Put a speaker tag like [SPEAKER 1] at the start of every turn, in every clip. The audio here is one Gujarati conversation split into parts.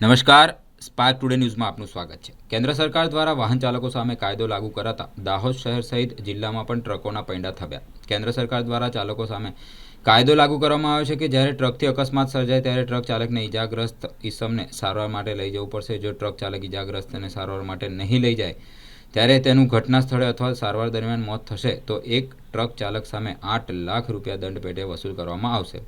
[SPEAKER 1] નમસ્કાર સ્પાર્ક ટુડે ન્યૂઝમાં આપનું સ્વાગત છે. કેન્દ્ર સરકાર દ્વારા વાહન ચાલકો સામે કાયદો લાગુ કરાતા દાહોદ શહેર સહિત જિલ્લામાં પણ ટ્રકોના પૈંડા થવ્યા કેન્દ્ર સરકાર દ્વારા ચાલકો સામે કાયદો લાગુ કરવામાં આવ્યો છે કે જ્યારે ટ્રકથી અકસ્માત સર્જાય ત્યારે ટ્રક ચાલકને ઈજાગ્રસ્ત ઈસમને સારવાર માટે લઈ જવું પડશે. જો ટ્રક ચાલક ઈજાગ્રસ્તને સારવાર માટે નહીં લઈ જાય ત્યારે તેનું ઘટના સ્થળે અથવા સારવાર દરમિયાન મોત થશે, તો એક ટ્રક ચાલક સામે આઠ લાખ રૂપિયા દંડ પેટે વસૂલ કરવામાં આવશે.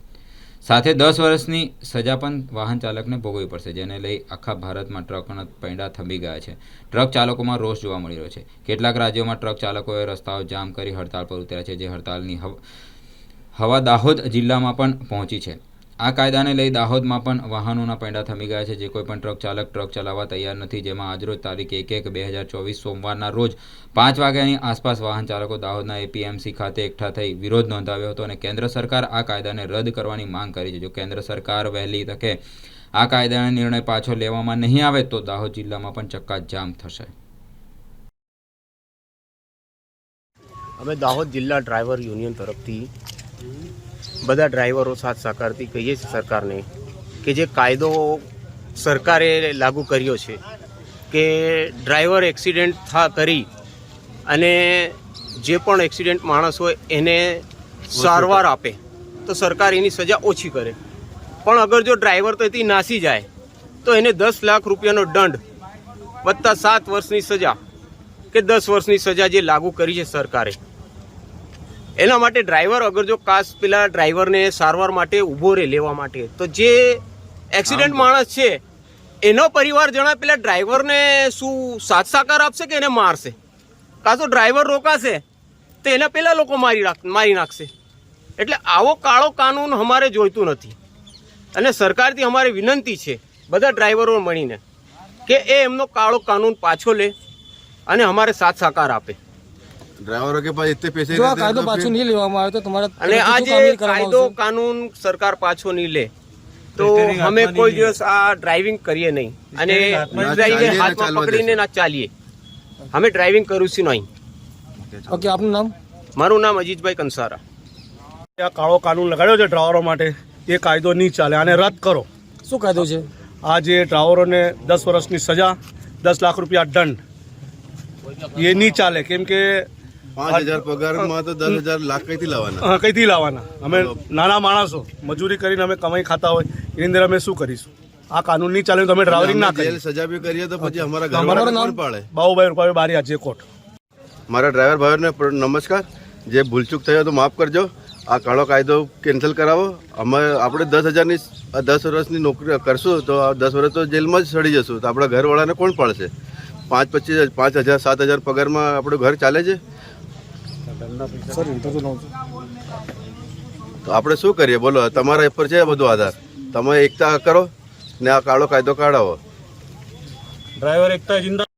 [SPEAKER 1] સાથે દસ વર્ષની સજા પણ વાહન ચાલકને ભોગવવી પડશે, જેને લઈ આખા ભારતમાં ટ્રકોના પૈંડા થંભી ગયા છે. ટ્રક ચાલકોમાં રોષ જોવા મળી રહ્યો છે. કેટલાક રાજ્યોમાં ટ્રક ચાલકોએ રસ્તાઓ જામ કરી હડતાળ પર ઉતર્યા છે, જે હડતાળની હવા દાહોદ જિલ્લામાં પણ પહોંચી છે. આ કાયદાને લઈ દાહોદમાં પણ વાહનોના પૈંડા થમી ગયા છે. જે કોઈ પણ ટ્રક ચાલક ટ્રક ચલાવવા તૈયાર નથી. જેમાં આજરોજ તારીખ એક એક બે હજાર ચોવીસ સોમવારના રોજ પાંચ વાગ્યાની આસપાસ વાહન ચાલકો દાહોદના એપીએમસી ખાતે એકઠા થઈ વિરોધ નોંધાવ્યો હતો અને કેન્દ્ર સરકાર આ કાયદાને રદ કરવાની માંગ કરી છે. જો કેન્દ્ર સરકાર વહેલી તકે આ કાયદાનો નિર્ણય પાછો લેવામાં નહીં આવે તો દાહોદ જિલ્લામાં પણ ચક્કાજામ થશે.
[SPEAKER 2] અમે દાહોદ જિલ્લા ડ્રાઈવર યુનિયન તરફથી બધા ડ્રાઈવરો સાથ સહકારથી કહીએ છીએ સરકારને કે જે કાયદો સરકારે લાગુ કર્યો છે કે ડ્રાઈવર એક્સિડન્ટ થા કરી અને જે પણ એક્સિડન્ટ માણસ હોય એને સારવાર આપે તો સરકાર એની સજા ઓછી કરે. પણ અગર જો ડ્રાઈવર તો એથી નાસી જાય તો એને દસ લાખ રૂપિયાનો દંડ વત્તા સાત વર્ષની સજા કે દસ વર્ષની સજા જે લાગુ કરી છે સરકારે. એના માટે ડ્રાઈવર અગર જો કાસ પેલા ડ્રાઈવરને સારવાર માટે ઊભો રહે લેવા માટે તો જે એક્સિડન્ટ માણસ છે એનો પરિવાર જણા પેલા ડ્રાઈવરને શું સાથ સાકાર આપશે કે એને મારશે? કાં તો ડ્રાઈવર રોકાશે તો એના પેલા લોકો મારી રાખ મારી નાખશે. એટલે આવો કાળો કાનૂન અમારે જોઈતું નથી. અને સરકારથી અમારે વિનંતી છે બધા ડ્રાઈવરો મળીને કે એ એમનો કાળો કાનૂન પાછો લે અને અમારે સાથ સાકાર આપે.
[SPEAKER 3] ડ્રાઈવરો કે પાસે ઇતને पैसे
[SPEAKER 4] જો કાયદો પાછો નહીં લેવામાં આવે તો તમારા
[SPEAKER 2] અને આ જે કાયદો કાનૂન સરકાર પાછો નહીં લે. તો અમે કોઈ દિવસ આ ડ્રાઇવિંગ કરીએ નહીં. અને ડ્રાઇવિંગ હાથમાં પકડીને ના ચાલીએ. અમે ડ્રાઇવિંગ કરું છું નહીં.
[SPEAKER 4] ઓકે આપનું નામ?
[SPEAKER 2] મારું નામ અજીતભાઈ કંસારા.
[SPEAKER 5] આ કાળો કાનૂન લગાડ્યો છે ડ્રાઈવરો માટે. એ કાયદો નહીં ચાલે. આને રદ કરો.
[SPEAKER 4] શું કાયદો છે?
[SPEAKER 5] આ જે ડ્રાઈવરોને દસ વર્ષની સજા દસ લાખ રૂપિયા દંડ. એ નહીં ચાલે. કેમ કે
[SPEAKER 3] પાંચ હજાર પગારમાં તો દસ હજાર લાખ કઈથી લાવવાના.
[SPEAKER 5] અ, કઈથી લાવવાના? અમે નાના માણસો મજૂરી કરીને અમે કમાઈ ખાતા હોય એની અંદર અમે શું કરીશું? આ કાનૂન નહીં ચાલે તો અમે ડ્રાઇવરિંગ ના કરીએ
[SPEAKER 3] સજા બી કરીએ તો પછી અમારા
[SPEAKER 5] તમારું
[SPEAKER 3] ઘરવાળા
[SPEAKER 5] નામ
[SPEAKER 3] પાડે?
[SPEAKER 5] બાબુભાઈ રૂપાભાઈ બારિયા જે કોટ.
[SPEAKER 3] મારા ડ્રાઈવર ભાઈઓને નમસ્કાર. જે ભૂલચૂક થયો તો માફ કરજો. આ કાળો કાયદો કેન્સલ કરાવો. અમે આપણે દસ હજારની દસ વર્ષની નોકરી કરશું તો દસ વર્ષ તો જેલમાં જ સડી જશું. તો આપણા ઘરવાળાને કોણ પાડશે? પાંચ પચીસ પાંચ હજાર સાત હજાર પગારમાં આપણું ઘર ચાલે છે? તો આપણે શું કરીએ? બોલો તમારા ઉપર છે બધું આધાર? તમે એકતા કરો ને આ કાળો કાયદો કાઢાવો.
[SPEAKER 5] ડ્રાઈવર એકતા જિંદા